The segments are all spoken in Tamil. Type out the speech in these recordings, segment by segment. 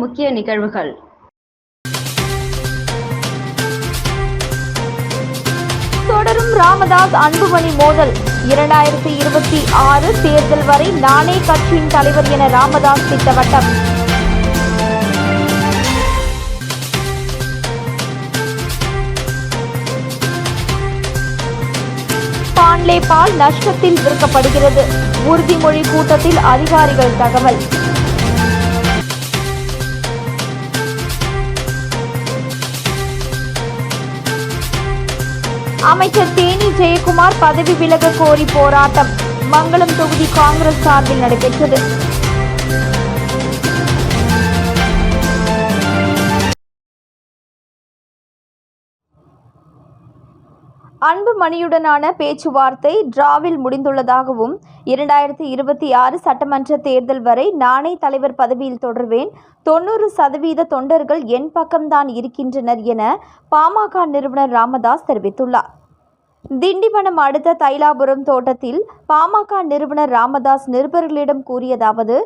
முக்கிய நிகழ்வுகள். தொடரும் ராமதாஸ் அன்புமணி மோதல். இரண்டாயிரத்தி இருபத்தி ஆறு தேர்தல் வரை நானே கட்சியின் தலைவர் என ராமதாஸ் திட்டவட்டம். பால் நஷ்டத்தில் விற்கப்படுகிறது. உறுதிமொழி கூட்டத்தில் அதிகாரிகள் தகவல். அமைச்சர் தேனி ஜெயக்குமார் பதவி விலக கோரி போராட்டம். மங்களம் தொகுதி காங்கிரஸ் சார்பில் நடைபெற்றது. அன்புமணியுடனான பேச்சுவார்த்தை டிராவில் முடிந்துள்ளதாகவும் இரண்டாயிரத்தி இருபத்தி ஆறு சட்டமன்ற தேர்தல் வரை நானே தலைவர் பதவியில் தொடர்வேன். தொண்ணூறு சதவீத தொண்டர்கள் என் பக்கம்தான் இருக்கின்றனர் என பாமக நிறுவனர் ராமதாஸ் தெரிவித்துள்ளார். திண்டிவனம் அடுத்த தைலாபுரம் தோட்டத்தில் பாமக நிறுவனர் ராமதாஸ் நிருபர்களிடம் கூறியதாவது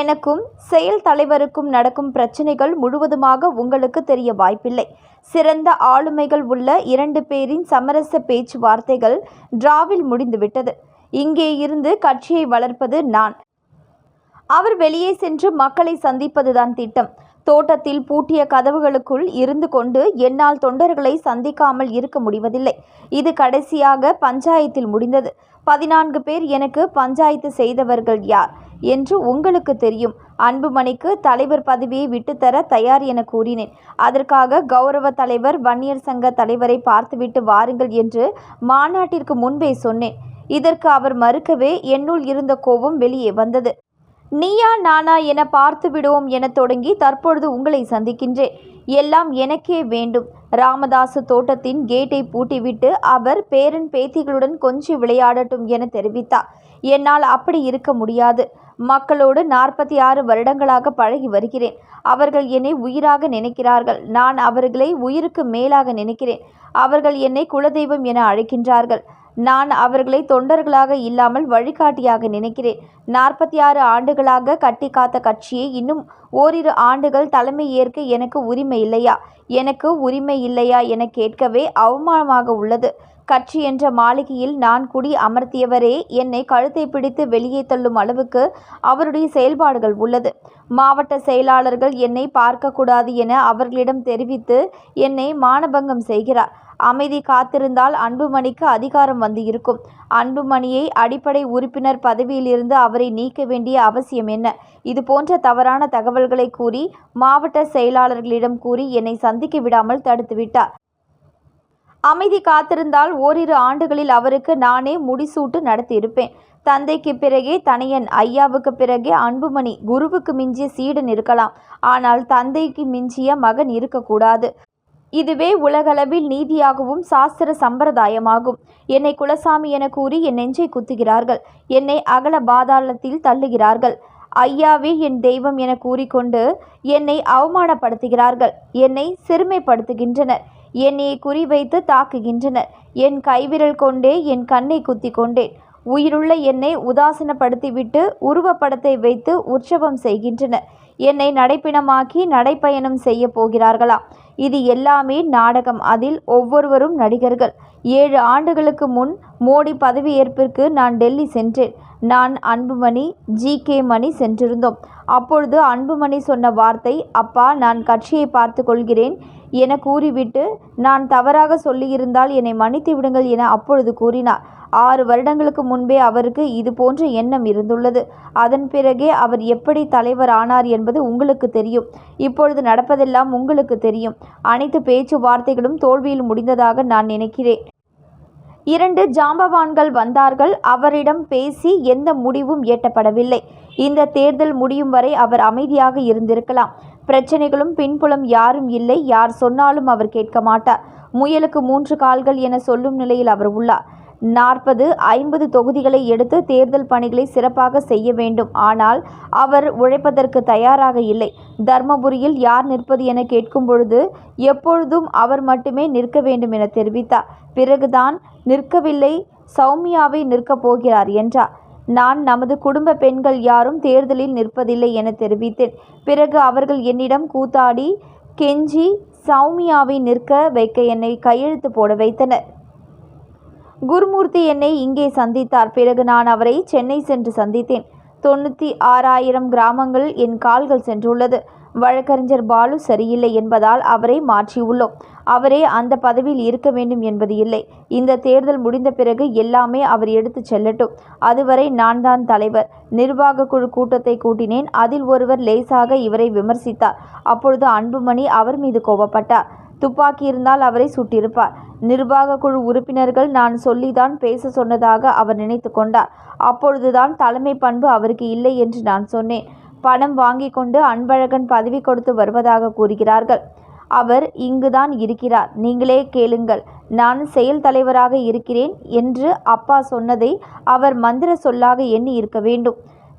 எனக்கும் செயல் தலைவருக்கும் நடக்கும் பிரச்சனைகள் முழுவதுமாக உங்களுக்கு தெரிய வாய்ப்பில்லை. சிறந்த ஆளுமைகள் உள்ள இரண்டு பேரின் சமரச பேச்சுவார்த்தைகள் டிராவில் முடிந்துவிட்டது. இங்கே இருந்து கட்சியை வளர்ப்பது நான். அவர் வெளியே சென்று மக்களை சந்திப்பதுதான் திட்டம். தோட்டத்தில் பூட்டிய கதவுகளுக்குள் இருந்து கொண்டு என்னால் தொண்டர்களை சந்திக்காமல் இருக்க முடிவதில்லை. இது கடைசியாக பஞ்சாயத்தில் முடிந்தது. பதினான்கு பேர் எனக்கு பஞ்சாயத்து செய்தவர்கள் யார் என்று உங்களுக்கு தெரியும். அன்புமணிக்கு தலைவர் பதவியை விட்டுத்தர தயார் என கூறினேன். அதற்காக கௌரவ தலைவர் வன்னியர் சங்க தலைவரை பார்த்துவிட்டு வாருங்கள் என்று மாநாட்டிற்கு முன்பே சொன்னேன். இதற்கு அவர் மறுக்கவே என்னுள் இருந்த கோபம் வெளியே வந்தது. நீயா நானா என பார்த்து விடுவோம் என தொடங்கி தற்பொழுது உங்களை சந்திக்கின்றேன். எல்லாம் எனக்கே வேண்டும். ராமதாசு தோட்டத்தின் கேட்டை பூட்டிவிட்டு அவர் பேரன் பேத்திகளுடன் கொஞ்சம் விளையாடட்டும் என தெரிவித்தார். என்னால் அப்படி இருக்க முடியாது. மக்களோடு நாற்பத்தி ஆறு வருடங்களாக பழகி வருகிறேன். அவர்கள் என்னை உயிராக நினைக்கிறார்கள். நான் அவர்களை உயிருக்கு மேலாக நினைக்கிறேன். அவர்கள் என்னை குலதெய்வம் என அழைக்கின்றார்கள். நான் அவர்களை தொண்டர்களாக இல்லாமல் வழிகாட்டியாக நினைக்கிறேன். நாற்பத்தி ஆறு ஆண்டுகளாக கட்டி காத்த கட்சியை இன்னும் ஓரிரு ஆண்டுகள் தலைமை ஏற்க எனக்கு உரிமை இல்லையா? எனக்கு உரிமை இல்லையா என கேட்கவே அவமானமாக உள்ளது. கட்சி என்ற மாளிகையில் நான் குடி அமர்த்தியவரே என்னை கழுத்தை பிடித்து வெளியே தள்ளும் அளவுக்கு அவருடைய செயல்பாடுகள் உள்ளது. மாவட்ட செயலாளர்கள் என்னை பார்க்கக்கூடாது என அவர்களிடம் தெரிவித்து என்னை மானபங்கம் செய்கிறார். அமைதி காத்திருந்தால் அன்புமணிக்கு அதிகாரம் வந்து இருக்கும். அன்புமணியை அடிப்படை உறுப்பினர் பதவியிலிருந்து அவரை நீக்க வேண்டிய அவசியம் என்ன? இது போன்ற தவறான தகவல்களை கூறி மாவட்ட செயலாளர்களிடம் கூறி என்னை சந்திக்க விடாமல் தடுத்துவிட்டார். அமைதி காத்திருந்தால் ஓரிரு ஆண்டுகளில் அவருக்கு நானே முடிசூட்டு நடத்தியிருப்பேன். தந்தைக்கு பிறகே தனையன் ஐயாவுக்கு பிறகே அன்புமணி குருவுக்கு மிஞ்சிய சீடன் இருக்கலாம். ஆனால் தந்தைக்கு மிஞ்சிய மகன் இருக்கக்கூடாது. இதுவே உலகளவில் நீதியாகவும் சாஸ்திர சம்பிரதாயமாகும். என்னை குலசாமி என கூறி என் நெஞ்சை குத்துகிறார்கள். என்னை அகல பாதாளத்தில் தள்ளுகிறார்கள். ஐயாவே என் தெய்வம் என கூறிக்கொண்டு என்னை அவமானப்படுத்துகிறார்கள். என்னை சிறுமைப்படுத்துகின்றனர். என்னை குறிவைத்து தாக்குகின்றனர். என் கைவிரல் கொண்டே என் கண்ணை குத்தி கொண்டேன். உயிருள்ள என்னை உதாசீனப்படுத்திவிட்டு உருவப்படத்தை வைத்து உற்சவம் செய்கின்றனர். என்னை நடைப்பிணமாக்கி நடைப்பயணம் செய்ய போகிறார்களாம் இது எல்லாமே நாடகம். அதில் ஒவ்வொருவரும் நடிகர்கள். ஏழு ஆண்டுகளுக்கு முன் மோடி பதவியேற்பிற்கு நான் டெல்லி சென்றேன். நான் அன்புமணி ஜி. கே. மணி சென்றிருந்தோம். அப்பொழுது அன்புமணி சொன்ன வார்த்தை அப்பா நான் கட்சியை பார்த்து கொள்கிறேன். என கூறிவிட்டு நான் தவறாக சொல்லியிருந்தால் என்னை மன்னித்து விடுங்கள் என அப்பொழுது கூறினார். ஆறு வருடங்களுக்கு முன்பே அவருக்கு இது போன்ற எண்ணம் இருந்துள்ளது. அதன் பிறகே அவர் எப்படி தலைவர் ஆனார் என்பது உங்களுக்கு தெரியும். இப்பொழுது நடப்பதெல்லாம் உங்களுக்கு தெரியும். அனைத்து பேச்சுவார்த்தைகளும் தோல்வியில் முடிந்ததாக நான் நினைக்கிறேன். இரண்டு ஜாம்பவான்கள் வந்தார்கள். அவரிடம் பேசி எந்த முடிவும் எட்டப்படவில்லை. இந்த தேர்தல் முடியும் வரை அவர் அமைதியாக இருந்திருக்கலாம். பிரச்சனைகளும் பின்புலம் யாரும் இல்லை. யார் சொன்னாலும் அவர் கேட்க மாட்டார். முயலுக்கு மூன்று கால்கள் என சொல்லும் நிலையில் அவர் உள்ளார். நாற்பது ஐம்பது தொகுதிகளை எடுத்து தேர்தல் பணிகளை சிறப்பாக செய்ய வேண்டும். ஆனால் அவர் உழைப்பதற்கு தயாராக இல்லை. தர்மபுரியில் யார் நிற்பது என கேட்கும் பொழுது எப்பொழுதும் அவர் மட்டுமே நிற்க வேண்டும் என தெரிவித்தார். பிறகுதான் நிற்கவில்லை சௌமியாவை நிற்கப் போகிறார் என்றார். நான் நமது குடும்ப பெண்கள் யாரும் தேர்தலில் நிற்பதில்லை என தெரிவித்தேன். பிறகு அவர்கள் என்னிடம் கூத்தாடி கெஞ்சி சௌமியாவை நிற்க வைக்க என்னை கையெழுத்து போட வைத்தனர். குருமூர்த்தி என்னை இங்கே சந்தித்தார். பிறகு நான் அவரை சென்னை சென்று சந்தித்தேன். தொண்ணூற்றி ஆறாயிரம் கிராமங்கள் என் கால்கள் சென்றுள்ளது. வழக்கறிஞர் பாலு சரியில்லை என்பதால் அவரை மாற்றியுள்ளோம். அவரே அந்த பதவியில் இருக்க வேண்டும் என்பது இல்லை. இந்த தேர்தல் முடிந்த பிறகு எல்லாமே அவர் எடுத்துச் செல்லட்டும். அதுவரை நான் தான் தலைவர். நிர்வாக குழு கூட்டத்தை கூட்டினேன். அதில் ஒருவர் லேசாக இவரை விமர்சித்தார். அப்பொழுது அன்புமணி அவர் மீது கோபப்பட்டார். துப்பாக்கி இருந்தால் அவரை சுட்டிருப்பார். நிர்வாக குழு உறுப்பினர்கள் நான் சொல்லிதான் பேச சொன்னதாக அவர் நினைத்து கொண்டார். அப்பொழுதுதான் தலைமை பண்பு அவருக்கு இல்லை என்று நான் சொன்னேன். பணம் வாங்கி கொண்டு அன்பழகன் பதவி கொடுத்து வருவதாக கூறுகிறார்கள். அவர் இங்குதான் இருக்கிறார். நீங்களே கேளுங்கள். நான் செயல் தலைவராக இருக்கிறேன் என்று அப்பா சொன்னதை அவர் மந்திர சொல்லாக எண்ணி இருக்க வேண்டும்.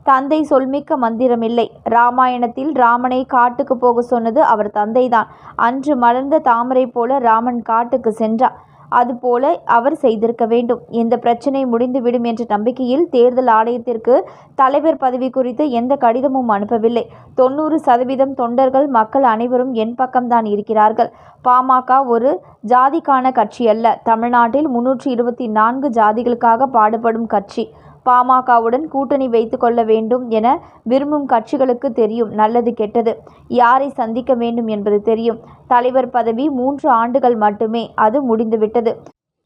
தந்தை சொல்மிக்க மந்திரமில்லை. ராமாயணத்தில் ராமனை காட்டுக்கு போக சொன்னது அவர் தந்தைதான். அன்று மலர்ந்த தாமரை போல ராமன் காட்டுக்கு சென்றார் அதுபோல அவர் செய்திருக்க வேண்டும். இந்த பிரச்சனை முடிந்துவிடும் என்ற நம்பிக்கையில் தேர்தல் ஆணையத்திற்கு தலைவர் பதவி குறித்து எந்த கடிதமும் அனுப்பவில்லை. தொண்ணூறு சதவீதம் தொண்டர்கள் மக்கள் அனைவரும் என் பக்கம்தான் இருக்கிறார்கள். பாமக ஒரு ஜாதிக்கான கட்சி அல்ல. தமிழ்நாட்டில் முன்னூற்றி இருபத்தி நான்கு ஜாதிகளுக்காக பாடுபடும் கட்சி. பாமகவுடன் கூட்டணி வைத்து கொள்ள வேண்டும் என விரும்பும் கட்சிகளுக்கு தெரியும். நல்லது கெட்டது. யாரை சந்திக்க வேண்டும் என்பது தெரியும். தலைவர் பதவி மூன்று ஆண்டுகள் மட்டுமே அது முடிந்துவிட்டது.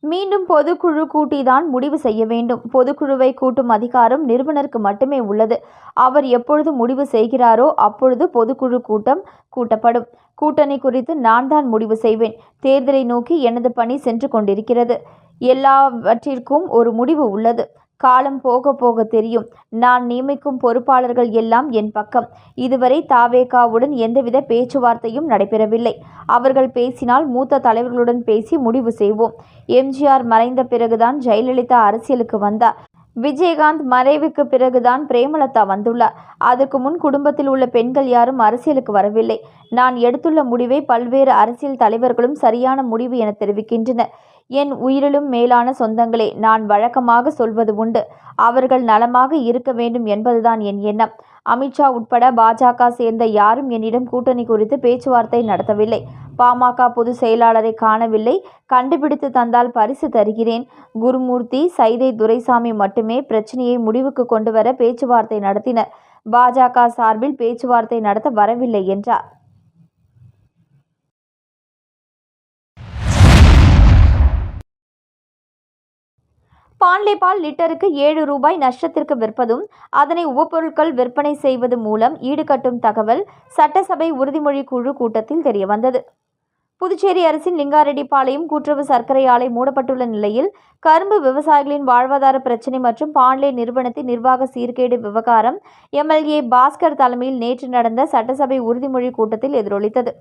மீண்டும் பொதுக்குழு கூட்டிதான் முடிவு செய்ய வேண்டும். பொதுக்குழுவை கூட்டும் அதிகாரம் நிறுவனருக்கு மட்டுமே உள்ளது. அவர் எப்பொழுது முடிவு செய்கிறாரோ அப்பொழுது பொதுக்குழு கூட்டம் கூட்டப்படும். கூட்டணி குறித்து நான் தான் முடிவு செய்வேன். தேர்தலை நோக்கி எனது பணி சென்று கொண்டிருக்கிறது. எல்லாவற்றிற்கும் ஒரு முடிவு உள்ளது. காலம் போக போக தெரியும். நான் நியமிக்கும் பொறுப்பாளர்கள் எல்லாம் என் பக்கம். இதுவரை தாவேகாவுடன் எந்தவித பேச்சுவார்த்தையும் நடைபெறவில்லை. அவர்கள் பேசினால் மூத்த தலைவர்களுடன் பேசி முடிவு செய்வோம். எம்ஜிஆர் மறைந்த பிறகுதான் ஜெயலலிதா அரசியலுக்கு வந்தார் விஜயகாந்த் மறைவுக்கு பிறகுதான் பிரேமலதா வந்துள்ளார். அதற்கு முன் குடும்பத்தில் உள்ள பெண்கள் யாரும் அரசியலுக்கு வரவில்லை. நான் எடுத்துள்ள முடிவை பல்வேறு அரசியல் தலைவர்களும் சரியான முடிவு என தெரிவிக்கின்றனர். என் உயிரிலும் மேலான சொந்தங்களே நான் வழக்கமாக சொல்வது உண்டு. அவர்கள் நலமாக இருக்க வேண்டும் என்பதுதான் என் எண்ணம். அமித்ஷா உட்பட பாஜக சேர்ந்த யாரும் என்னிடம் கூட்டணி குறித்து பேச்சுவார்த்தை நடத்தவில்லை. பாமக பொதுச் செயலாளரை காணவில்லை. கண்டுபிடித்து தந்தால் பரிசு தருகிறேன். குருமூர்த்தி சைதை துரைசாமி மட்டுமே பிரச்சனையை முடிவுக்கு கொண்டு வர பேச்சுவார்த்தை நடத்தினர். பாஜக சார்பில் பேச்சுவார்த்தை நடத்த வரவில்லை என்றார். பாண்லே பால் லிட்டருக்கு ஏழு ரூபாய் நஷ்டத்திற்கு விற்பதும் அதனை உபப்பொருட்கள் விற்பனை செய்வது மூலம் ஈடுகட்டும் தகவல் சட்டசபை உறுதிமொழி குழு கூட்டத்தில் தெரியவந்தது. புதுச்சேரி அரசின் லிங்காரெட்டிப்பாளையம் கூட்டுறவு சர்க்கரை ஆலை மூடப்பட்டுள்ள நிலையில் கரும்பு விவசாயிகளின் வாழ்வாதார பிரச்சினை மற்றும் பாண்லே நிறுவனத்தின் நிர்வாக சீர்கேடு விவகாரம் எம்எல்ஏ பாஸ்கர் தலைமையில் நேற்று நடந்த சட்டசபை உறுதிமொழி கூட்டத்தில் எதிரொலித்தது.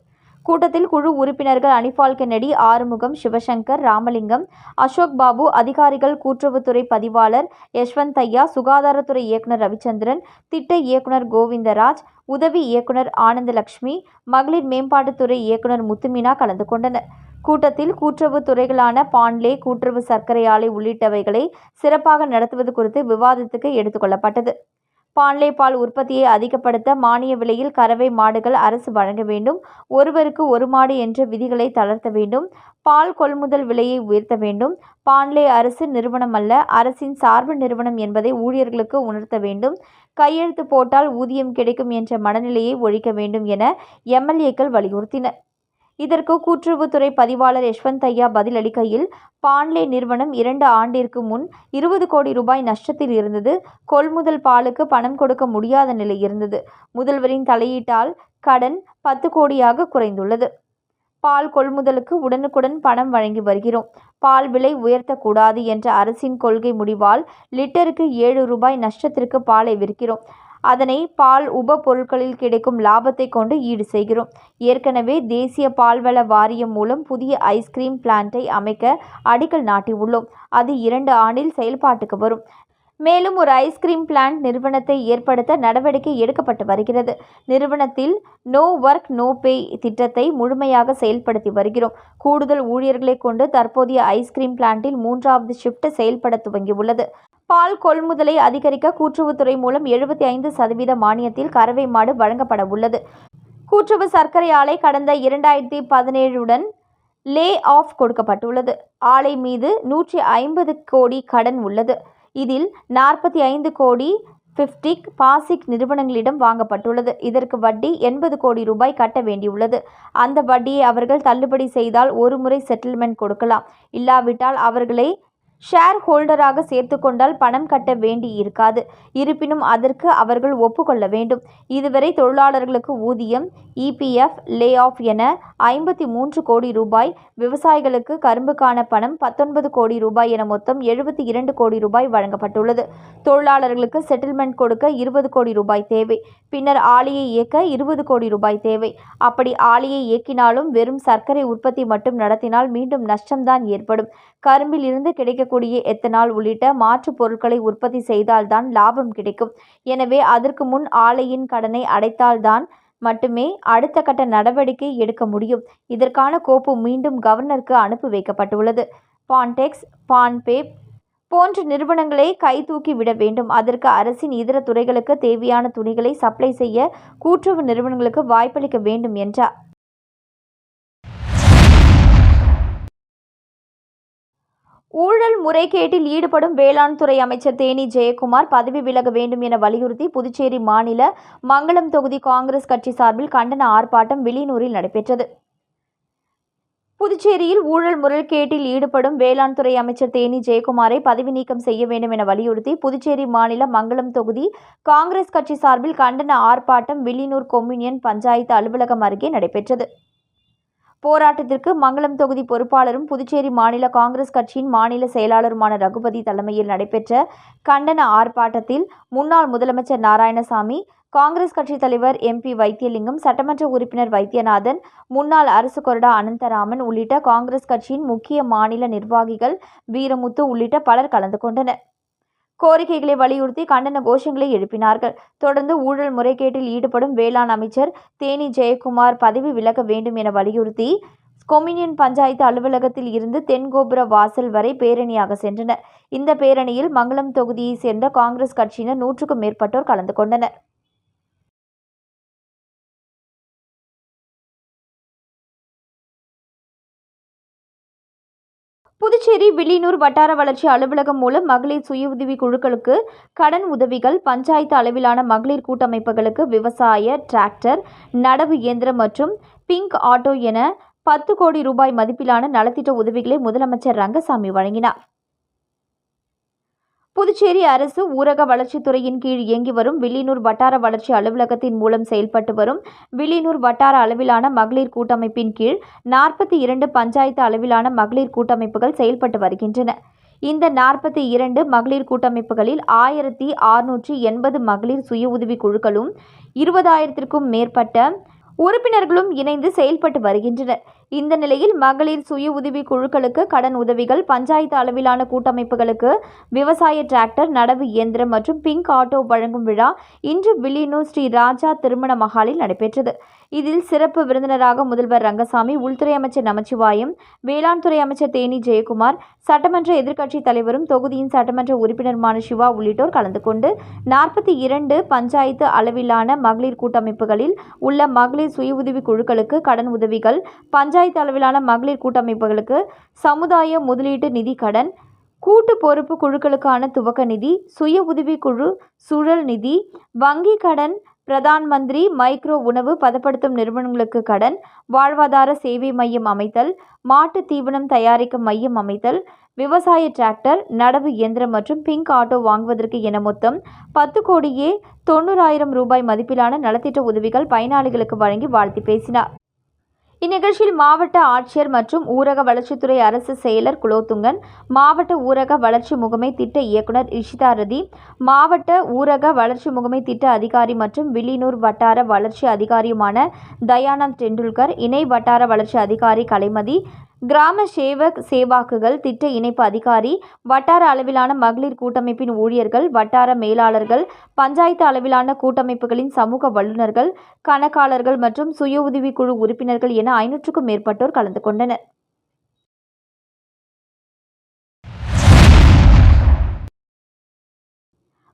கூட்டத்தில் குழு உறுப்பினர்கள் அனிபால் கென்னடி ஆறுமுகம் சிவசங்கர் ராமலிங்கம் அசோக் பாபு அதிகாரிகள் கூட்டுறவுத்துறை பதிவாளர் யஷ்வந்த் ஐயா சுகாதாரத்துறை இயக்குனர் ரவிச்சந்திரன் திட்ட இயக்குனர் கோவிந்தராஜ் உதவி இயக்குனர் ஆனந்தலட்சுமி மகளிர் மேம்பாட்டுத்துறை இயக்குனர் முத்துமீனா கலந்து கொண்டனர். கூட்டத்தில் கூட்டுறவு துறைகளான பாண்லே கூட்டுறவு சர்க்கரை ஆலை உள்ளிட்டவைகளை சிறப்பாக நடத்துவது குறித்து விவாதத்துக்கு எடுத்துக்கொள்ளப்பட்டது பாண்லே பால் உற்பத்தியை அதிகப்படுத்த மானிய விலையில் கறவை மாடுகள் அரசு வழங்க வேண்டும். ஒருவருக்கு ஒரு மாடு என்ற விதிகளை தளர்த்த வேண்டும். பால் கொள்முதல் விலையை உயர்த்த வேண்டும். பாண்லே அரசு நிறுவனம் அல்ல அரசின் சார்பு நிறுவனம் என்பதை ஊழியர்களுக்கு உணர்த்த வேண்டும். கையெழுத்து போட்டால் ஊதியம் கிடைக்கும் என்ற மனநிலையை ஒழிக்க வேண்டும் என எம்எல்ஏக்கள் வலியுறுத்தினர். இதற்கு கூட்டுறவுத்துறை பதிவாளர் யஷ்வந்த் ஐயா பதிலளிக்கையில் பான்லே நிறுவனம் இரண்டு ஆண்டிற்கு முன் இருபது கோடி ரூபாய் நஷ்டத்தில் இருந்தது. கொள்முதல் பாலுக்கு பணம் கொடுக்க முடியாத நிலை இருந்தது. முதல்வரின் தலையீட்டால் கடன் பத்து கோடியாக குறைந்துள்ளது. பால் கொள்முதலுக்கு உடனுக்குடன் பணம் வழங்கி வருகிறோம். பால் விலை உயர்த்தக்கூடாது என்ற அரசின் கொள்கை முடிவால் லிட்டருக்கு ஏழு ரூபாய் நஷ்டத்திற்கு பாலை விற்கிறோம். அதனை பால் உப பொருட்களில் கிடைக்கும் லாபத்தை கொண்டு ஈடு செய்கிறோம். ஏற்கனவே தேசிய பால்வள வாரியம் மூலம் புதிய ஐஸ்கிரீம் பிளான்ட்டை அமைக்க அடிக்கல் நாட்டியுள்ளோம். அது இரண்டு ஆண்டில் செயல்பாட்டுக்கு வரும். மேலும் ஒரு ஐஸ்கிரீம் பிளான்ட் நிறுவனத்தை ஏற்படுத்த நடவடிக்கை எடுக்கப்பட்டு வருகிறது. நிறுவனத்தில் நோ ஒர்க் நோ பே திட்டத்தை முழுமையாக செயல்படுத்தி வருகிறோம். கூடுதல் ஊழியர்களை கொண்டு தற்போதைய ஐஸ்கிரீம் பிளான்ட்டில் மூன்றாவது ஷிப்ட் செயல்பட துவங்கியுள்ளது. பால் கொள்முதலை அதிகரிக்க கூட்டுறவுத்துறை மூலம் எழுபத்தி ஐந்து சதவீத மானியத்தில் கறவை மாடு வழங்கப்பட உள்ளது. கூட்டுறவு சர்க்கரை ஆலை கடந்த இரண்டாயிரத்தி பதினேழுடன் லே ஆஃப் கொடுக்கப்பட்டுள்ளது. ஆலை மீது நூற்றி ஐம்பது கோடி கடன் உள்ளது. இதில் நாற்பத்தி ஐந்து கோடி பிப்டிக் பாசிக் நிறுவனங்களிடம் வாங்கப்பட்டுள்ளது. இதற்கு வட்டி எண்பது கோடி ரூபாய் கட்ட வேண்டியுள்ளது. அந்த வட்டியை அவர்கள் தள்ளுபடி செய்தால் ஒரு முறை செட்டில்மெண்ட் கொடுக்கலாம். இல்லாவிட்டால் அவர்களை ஷேர் ஹோல்டராக சேர்த்து கொண்டால் பணம் கட்ட வேண்டி இருக்காது. இருப்பினும் அதற்கு அவர்கள் ஒப்புக்கொள்ள வேண்டும். இதுவரை தொழிலாளர்களுக்கு ஊதியம் இபிஎஃப் லே ஆஃப் என ஐம்பத்தி மூன்று கோடி ரூபாய் விவசாயிகளுக்கு கரும்புக்கான பணம் பத்தொன்பது கோடி ரூபாய் என மொத்தம் எழுபத்தி இரண்டு கோடி ரூபாய் வழங்கப்பட்டுள்ளது. தொழிலாளர்களுக்கு செட்டில்மெண்ட் கொடுக்க இருபது கோடி ரூபாய் தேவை. பின்னர் ஆலையை இயக்க இருபது கோடி ரூபாய் தேவை. அப்படி ஆலையை இயக்கினாலும் வெறும் சர்க்கரை உற்பத்தி மட்டும் நடத்தினால் மீண்டும் நஷ்டம்தான் ஏற்படும். கரும்பில் இருந்து கிடைக்கக்கூடிய எத்தனால் உள்ளிட்ட மாற்றுப் பொருட்களை உற்பத்தி செய்தால்தான் லாபம் கிடைக்கும். எனவே அதற்கு முன் ஆலையின் கடனை அடைத்தால்தான் மட்டுமே அடுத்த கட்ட நடவடிக்கை எடுக்க முடியும். இதற்கான கோப்பு மீண்டும் கவர்னருக்கு அனுப்பி வைக்கப்பட்டுள்ளது. பான்டெக்ஸ் பான்பே போன்ற நிறுவனங்களை கைதூக்கி விட வேண்டும். அதற்கு அரசின் இதர துறைகளுக்கு தேவையான துணிகளை சப்ளை செய்ய கூட்டுறவு நிறுவனங்களுக்கு வாய்ப்பளிக்க வேண்டும் என்றார். ஊழல் முறைகேட்டில் ஈடுபடும் வேளாண் துறை அமைச்சர் தேனி ஜெயக்குமார் பதவி விலக வேண்டும் என வலியுறுத்தி புதுச்சேரி மாநில மங்களம் தொகுதி காங்கிரஸ் கட்சி சார்பில் கண்டன ஆர்ப்பாட்டம் வில்லியனூரில் நடைபெற்றது. புதுச்சேரியில் ஊழல் முறைகேட்டில் ஈடுபடும் வேளாண் துறை அமைச்சர் தேனி ஜெயக்குமாரை பதவி நீக்கம் செய்ய வேண்டும் என வலியுறுத்தி புதுச்சேரி மாநில மங்களம் தொகுதி காங்கிரஸ் கட்சி சார்பில் கண்டன ஆர்ப்பாட்டம் வில்லியனூர் கொம்யூனியன் பஞ்சாயத்து அலுவலகம் அருகே நடைபெற்றது. போராட்டத்திற்கு மங்களம் தொகுதி பொறுப்பாளரும் புதுச்சேரி மாநில காங்கிரஸ் கட்சியின் மாநில செயலாளருமான ரகுபதி தலைமையில் நடைபெற்ற கண்டன ஆர்ப்பாட்டத்தில் முன்னாள் முதலமைச்சர் நாராயணசாமி காங்கிரஸ் கட்சித் தலைவர் எம்பி வைத்தியலிங்கம் சட்டமன்ற உறுப்பினர் வைத்தியநாதன் முன்னாள் அரசு கொறடா அனந்தராமன் உள்ளிட்ட காங்கிரஸ் கட்சியின் முக்கிய மாநில நிர்வாகிகள் வீரமுத்து உள்ளிட்ட பலர் கலந்து கொண்டனர். கோரிக்கைகளை வலியுறுத்தி கண்டன கோஷங்களை எழுப்பினார்கள். தொடர்ந்து ஊழல் முறைகேட்டில் ஈடுபடும் வேளாண் அமைச்சர் தேனி ஜெயக்குமார் பதவி விலக வேண்டும் என வலியுறுத்தி கொம்யூனியன் பஞ்சாயத்து அலுவலகத்தில் இருந்து தென்கோபுர வாசல் வரை பேரணியாக சென்றனர். இந்த பேரணியில் மங்களம் தொகுதியைச் சேர்ந்த காங்கிரஸ் கட்சியினர் நூற்றுக்கும் மேற்பட்டோர் கலந்து கொண்டனர். புதுச்சேரி வில்லியனூர் வட்டார வளர்ச்சி அலுவலகம் மூலம் மகளிர் சுய உதவி குழுக்களுக்கு கடன் உதவிகள் பஞ்சாயத்து அளவிலான மகளிர் கூட்டமைப்புகளுக்கு விவசாய டிராக்டர் நடவு இயந்திரம் மற்றும் பிங்க் ஆட்டோ என பத்து கோடி ரூபாய் மதிப்பிலான நலத்திட்ட உதவிகளை முதலமைச்சர் ரங்கசாமி வழங்கினார். புதுச்சேரி அரசு ஊரக வளர்ச்சித்துறையின் கீழ் இயங்கி வரும் வில்லியனூர் வட்டார வளர்ச்சி அலுவலகத்தின் மூலம் செயல்பட்டு வரும் வில்லியனூர் வட்டார அளவிலான மகளிர் கூட்டமைப்பின் கீழ் நாற்பத்தி இரண்டு பஞ்சாயத்து அளவிலான மகளிர் கூட்டமைப்புகள் செயல்பட்டு வருகின்றன. இந்த நாற்பத்தி இரண்டு மகளிர் கூட்டமைப்புகளில் ஆயிரத்தி ஆறுநூற்றி எண்பது மகளிர் சுய உதவி குழுக்களும் இருபதாயிரத்திற்கும் மேற்பட்ட உறுப்பினர்களும் இணைந்து செயல்பட்டு வருகின்றனர். இந்த நிலையில் மகளிர் சுய உதவி குழுக்களுக்கு கடன் உதவிகள் பஞ்சாயத்து அளவிலான கூட்டமைப்புகளுக்கு விவசாய டிராக்டர் நடவு இயந்திரம் மற்றும் பிங்க் ஆட்டோ வழங்கும் விழா இன்று வில்லியனூர் ஸ்ரீ ராஜா திருமண மஹாலில் நடைபெற்றது. இதில் சிறப்பு விருந்தினராக முதல்வர் ரங்கசாமி உள்துறை அமைச்சர் நமச்சிவாயம் வேளாண் துறை அமைச்சர் தேனி ஜெயக்குமார் சட்டமன்ற எதிர்க்கட்சித் தலைவரும் தொகுதியின் சட்டமன்ற உறுப்பினருமான சிவா உள்ளிட்டோர் கலந்து கொண்டு நாற்பத்தி இரண்டு பஞ்சாயத்து அளவிலான மகளிர் கூட்டமைப்புகளில் உள்ள மகளிர் சுய உதவி குழுக்களுக்கு கடன் உதவிகள் பஞ்சாயத்து அளவிலான மகளிர் கூட்டமைப்புகளுக்கு சமுதாய முதலீட்டு நிதி கடன் கூட்டு பொறுப்பு குழுக்களுக்கான துவக்க நிதி சுய உதவிக்குழு சூழல் சுழல் நிதி வங்கி கடன் பிரதான் மந்திரி மைக்ரோ உணவு பதப்படுத்தும் நிறுவனங்களுக்கு கடன் வாழ்வாதார சேவை மையம் அமைத்தல் மாட்டு தீவனம் தயாரிக்கும் மையம் அமைத்தல் விவசாய டிராக்டர் நடவு இயந்திரம் மற்றும் பிங்க் ஆட்டோ வாங்குவதற்கு என மொத்தம் பத்து கோடியே தொண்ணூறாயிரம் ரூபாய் மதிப்பிலான நலத்திட்ட உதவிகள் பயனாளிகளுக்கு வழங்கி வாழ்த்தி பேசினார். இந்நிகழ்ச்சியில் மாவட்ட ஆட்சியர் மற்றும் ஊரக வளர்ச்சித்துறை அரசு செயலர் குலோத்துங்கன் மாவட்ட ஊரக வளர்ச்சி முகமை திட்ட இயக்குனர் இஷிதா ரதி மாவட்ட ஊரக வளர்ச்சி முகமை திட்ட அதிகாரி மற்றும் வில்லியனூர் வட்டார வளர்ச்சி அதிகாரியுமான தயானந்த் டெண்டுல்கர் இணை வட்டார வளர்ச்சி அதிகாரி கலைமதி கிராம சேவக் சேவாக்குகள் திட்ட இணைப்பு அதிகாரி வட்டார அளவிலான மகளிர் கூட்டமைப்பின் ஊழியர்கள் வட்டார மேலாளர்கள் பஞ்சாயத்து அளவிலான கூட்டமைப்புகளின் சமூக வல்லுநர்கள் கணக்காளர்கள் மற்றும் சுய உதவிக் குழு உறுப்பினர்கள் என ஐநூற்றுக்கும் மேற்பட்டோர் கலந்து கொண்டனர்.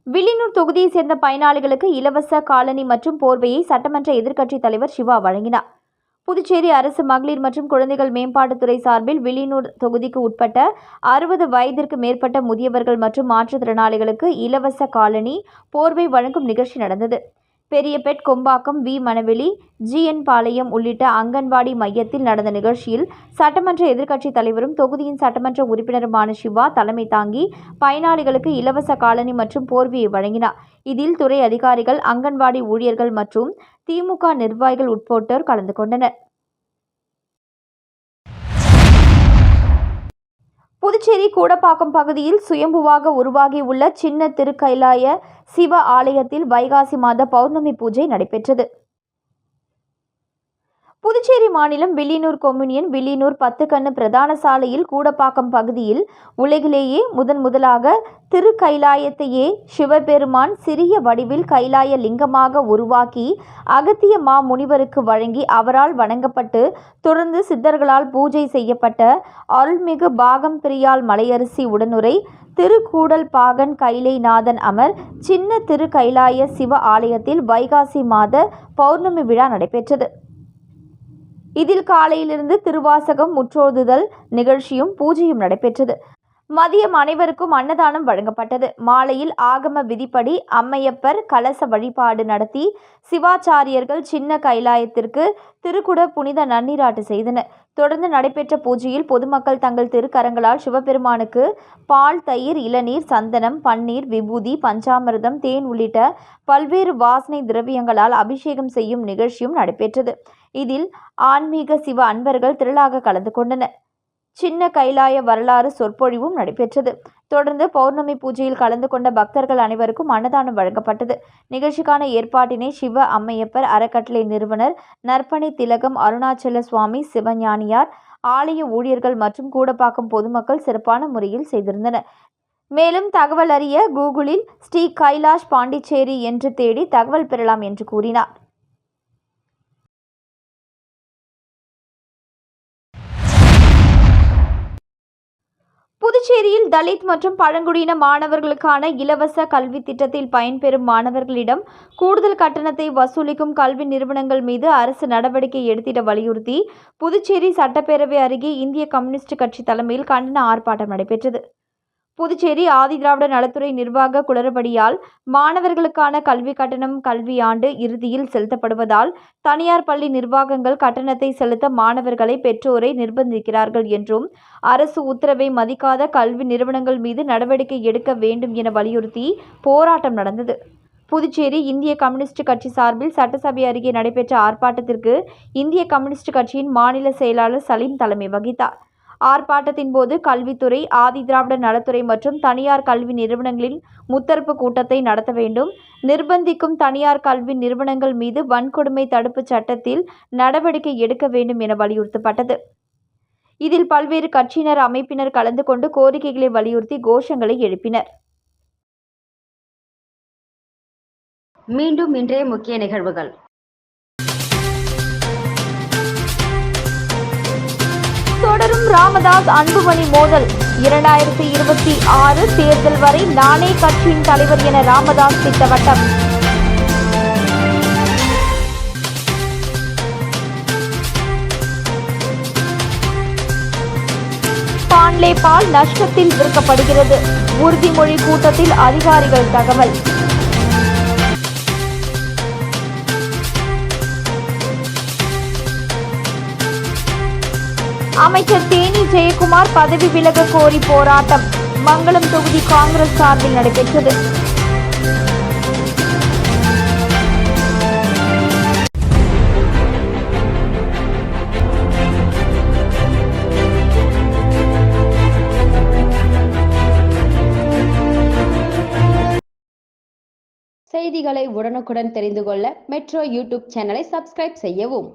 வில்லியனூர் தொகுதியைச் சேர்ந்த பயனாளிகளுக்கு இலவச காலனி மற்றும் போர்வையை சட்டமன்ற எதிர்க்கட்சித் தலைவர் சிவா வழங்கினார். புதுச்சேரி அரசு மகளிர் மற்றும் குழந்தைகள் மேம்பாட்டுத்துறை சார்பில் வில்லியனூர் தொகுதிக்கு உட்பட்ட அறுபது வயதிற்கு மேற்பட்ட முதியவர்கள் மற்றும் மாற்றுத்திறனாளிகளுக்கு இலவச காலனி போர்வை வழங்கும் நிகழ்ச்சி நடந்தது. பெரியபெட் கொம்பாக்கம் வி. மணவெளி ஜிஎன் பாளையம் உள்ளிட்ட அங்கன்வாடி மையத்தில் நடந்த நிகழ்ச்சியில் சட்டமன்ற எதிர்க்கட்சித் தலைவரும் தொகுதியின் சட்டமன்ற உறுப்பினருமான சிவா தலைமை தாங்கி பயனாளிகளுக்கு இலவச காலனி மற்றும் போர்வையை வழங்கினார். இதில் துறை அதிகாரிகள் அங்கன்வாடி ஊழியர்கள் மற்றும் திமுக நிர்வாகிகள் உட்பட்டோர் கலந்து கொண்டனர். புதுச்சேரி கூடப்பாக்கம் பகுதியில் சுயம்புவாக உருவாகியுள்ள சின்ன திருக்கைலாய சிவ ஆலயத்தில் வைகாசி மாத பௌர்ணமி பூஜை நடைபெற்றது. புதுச்சேரி மாநிலம் வில்லியனூர் கொம்யூனியன் வில்லியனூர் பத்துக்கண்ணு பிரதான சாலையில் கூடப்பாக்கம் பகுதியில் உலகிலேயே முதன் முதலாக திருக்கைலாயத்தையே சிவபெருமான் சிறிய வடிவில் கைலாய லிங்கமாக உருவாக்கி அகத்திய மா முனிவருக்கு வழங்கி அவரால் வணங்கப்பட்டு தொடர்ந்து சித்தர்களால் பூஜை செய்யப்பட்ட அருள்மிகு பாகம் பிரியால் மலையரசி உடனுரை திருக்கூடல் பாகன் கைலைநாதன் அமர் சின்ன திரு கைலாய சிவ ஆலயத்தில் வைகாசி மாத பௌர்ணமி விழா நடைபெற்றது. இதில் காலையிலிருந்து திருவாசகம் முற்றோதுதல் நிகழ்ச்சியும் பூஜையும் நடைபெற்றது. மதியம் அனைவருக்கும் அன்னதானம் வழங்கப்பட்டது. மாலையில் ஆகம விதிப்படி அம்மையப்பர் கலச வழிபாடு நடத்தி சிவாச்சாரியர்கள் சின்ன கைலாயத்திற்கு திருக்குட புனித நன்னீராட்டு செய்தனர். தொடர்ந்து நடைபெற்ற பூஜையில் பொதுமக்கள் தங்கள் திருக்கரங்களால் சிவபெருமானுக்கு பால் தயிர் இளநீர் சந்தனம் பன்னீர் விபூதி பஞ்சாமிர்தம் தேன் உள்ளிட்ட பல்வேறு வாசனை திரவியங்களால் அபிஷேகம் செய்யும் நிகழ்ச்சியும் நடைபெற்றது. இதில் ஆன்மீக சிவ அன்பர்கள் திரளாக கலந்து கொண்டனர். சின்ன கைலாய வரலாறு சொற்பொழிவும் நடைபெற்றது. தொடர்ந்து பௌர்ணமி பூஜையில் கலந்து கொண்ட பக்தர்கள் அனைவருக்கும் அன்னதானம் வழங்கப்பட்டது. நிகழ்ச்சிக்கான ஏற்பாட்டினை சிவ அம்மையப்பர் அறக்கட்டளை நிறுவனர் நற்பணி திலகம் அருணாச்சல சுவாமி சிவஞானியார் ஆலய ஊழியர்கள் மற்றும் கூடப்பாக்கம் பொதுமக்கள் சிறப்பான முறையில் செய்திருந்தனர். மேலும் தகவல் அறிய கூகுளில் ஸ்ரீ கைலாஷ் பாண்டிச்சேரி என்று தேடி தகவல் பெறலாம் என்று கூறினார். புதுச்சேரியில் தலித் மற்றும் பழங்குடியின மாணவர்களுக்கான இலவச கல்வி திட்டத்தில் பயன்பெறும் மாணவர்களிடம் கூடுதல் கட்டணத்தை வசூலிக்கும் கல்வி நிறுவனங்கள் மீது அரசு நடவடிக்கை எடுத்திட வலியுறுத்தி புதுச்சேரி சட்டப்பேரவை அருகே இந்திய கம்யூனிஸ்ட் கட்சி தலைமையில் கண்டன ஆர்ப்பாட்டம் நடைபெற்றது. புதுச்சேரி ஆதிதிராவிட நலத்துறை நிர்வாக குளறுபடியால் மாணவர்களுக்கான கல்வி கட்டணம் கல்வியாண்டு இறுதியில் செலுத்தப்படுவதால் தனியார் பள்ளி நிர்வாகங்கள் கட்டணத்தை செலுத்த மாணவர்களை பெற்றோரை நிர்பந்திக்கிறார்கள் என்றும் அரசு உத்தரவை மதிக்காத கல்வி நிறுவனங்கள் மீது நடவடிக்கை எடுக்க வேண்டும் என வலியுறுத்தி போராட்டம் நடந்தது. புதுச்சேரி இந்திய கம்யூனிஸ்ட் கட்சி சார்பில் சட்டசபை அருகே நடைபெற்ற ஆர்ப்பாட்டத்திற்கு இந்திய கம்யூனிஸ்ட் கட்சியின் மாநில செயலாளர் சலீம் தலைமை வகித்தார். ஆர்ப்பாட்டத்தின் போது கல்வித்துறை ஆதிதிராவிட நலத்துறை மற்றும் தனியார் கல்வி நிறுவனங்களின் முத்தரப்பு கூட்டத்தை நடத்த வேண்டும். நிர்பந்திக்கும் தனியார் கல்வி நிறுவனங்கள் மீது வன்கொடுமை தடுப்பு சட்டத்தில் நடவடிக்கை எடுக்க வேண்டும் என வலியுறுத்தப்பட்டது. இதில் பல்வேறு கட்சியினர் அமைப்பினர் கலந்து கொண்டு கோரிக்கைகளை வலியுறுத்தி கோஷங்களை எழுப்பினர். மீண்டும் இன்றைய முக்கிய நிகழ்வுகள். தொடரும் ராமதாஸ் அன்புமணி மோதல். இரண்டாயிரத்தி இருபத்தி ஆறு தேர்தல் வரை நானே கட்சியின் தலைவர் என ராமதாஸ் திட்டவட்டம் பான்லே பால் நஷ்டத்தில் விற்கப்படுகிறது. உறுதிமொழி கூட்டத்தில் அதிகாரிகள் தகவல். அமைச்சர் தேனி ஜெயக்குமார் பதவி விலக கோரி போராட்டம். மங்களம் தொகுதி காங்கிரஸ் சார்பில் நடைபெற்றது. செய்திகளை உடனுக்குடன் தெரிந்து கொள்ள மெட்ரோ யூடியூப் சேனலை சப்ஸ்கிரைப் செய்யவும்.